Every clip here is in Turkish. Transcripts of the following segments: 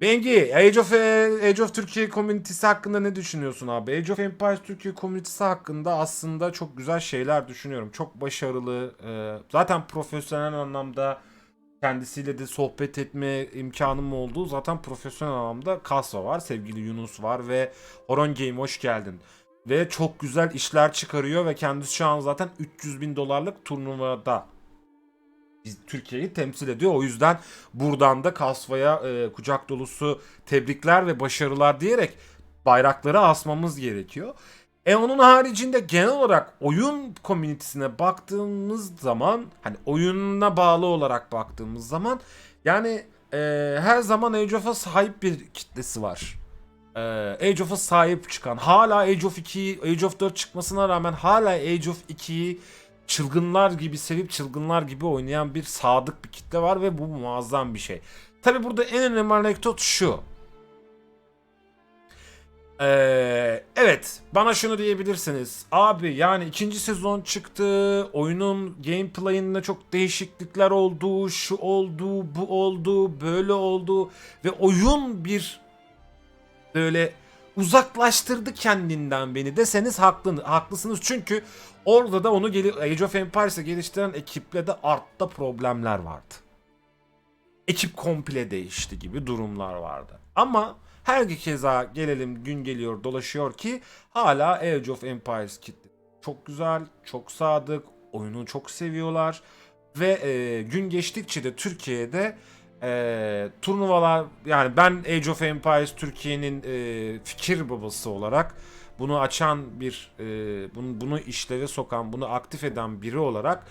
Bengi, Age of, Age of Türkiye komünitesi hakkında ne düşünüyorsun abi? Age of Empires Türkiye komünitesi hakkında aslında çok güzel şeyler düşünüyorum. Çok başarılı. e, zaten profesyonel anlamda kendisiyle de sohbet etme imkanım olduğu zaten profesyonel anlamda Kasva var. Sevgili Yunus var ve Horon Game hoş geldin. Ve çok güzel işler çıkarıyor ve kendisi şu an zaten 300 bin dolarlık turnuvada Türkiye'yi temsil ediyor. O yüzden buradan da Kasva'ya e, kucak dolusu tebrikler ve başarılar diyerek bayrakları asmamız gerekiyor. E onun haricinde genel olarak oyun komünitesine baktığımız zaman hani oyununa bağlı olarak baktığımız zaman yani e, her zaman Age of'a sahip bir kitlesi var. E, Age of'a sahip çıkan hala Age of 2 Age of 4 çıkmasına rağmen hala Age of 2'yi çılgınlar gibi sevip çılgınlar gibi oynayan bir sadık bir kitle var ve bu muazzam bir şey. Tabi burada en önemli anekdot şu. Ee, evet bana şunu diyebilirsiniz. Abi yani ikinci sezon çıktı. Oyunun gameplay'inde çok değişiklikler oldu. Şu oldu, bu oldu, böyle oldu. Ve oyun bir böyle uzaklaştırdı kendinden beni deseniz haklı, haklısınız. Çünkü orada da onu geli Age of Empires'ı geliştiren ekiple de artta problemler vardı. Ekip komple değişti gibi durumlar vardı. Ama her keza gelelim gün geliyor dolaşıyor ki hala Age of Empires kitle çok güzel, çok sadık, oyunu çok seviyorlar ve e, gün geçtikçe de Türkiye'de e, turnuvalar yani ben Age of Empires Türkiye'nin e, fikir babası olarak bunu açan bir e, bunu, bunu işleve sokan bunu aktif eden biri olarak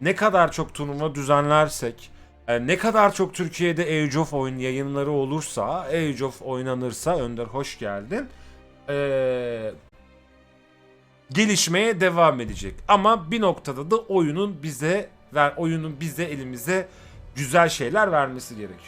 ne kadar çok turnuva düzenlersek e, ne kadar çok Türkiye'de Age of oyun yayınları olursa Age of oynanırsa Önder hoş geldin e, gelişmeye devam edecek. Ama bir noktada da oyunun bize ver oyunun bize elimize güzel şeyler vermesi gerekiyor.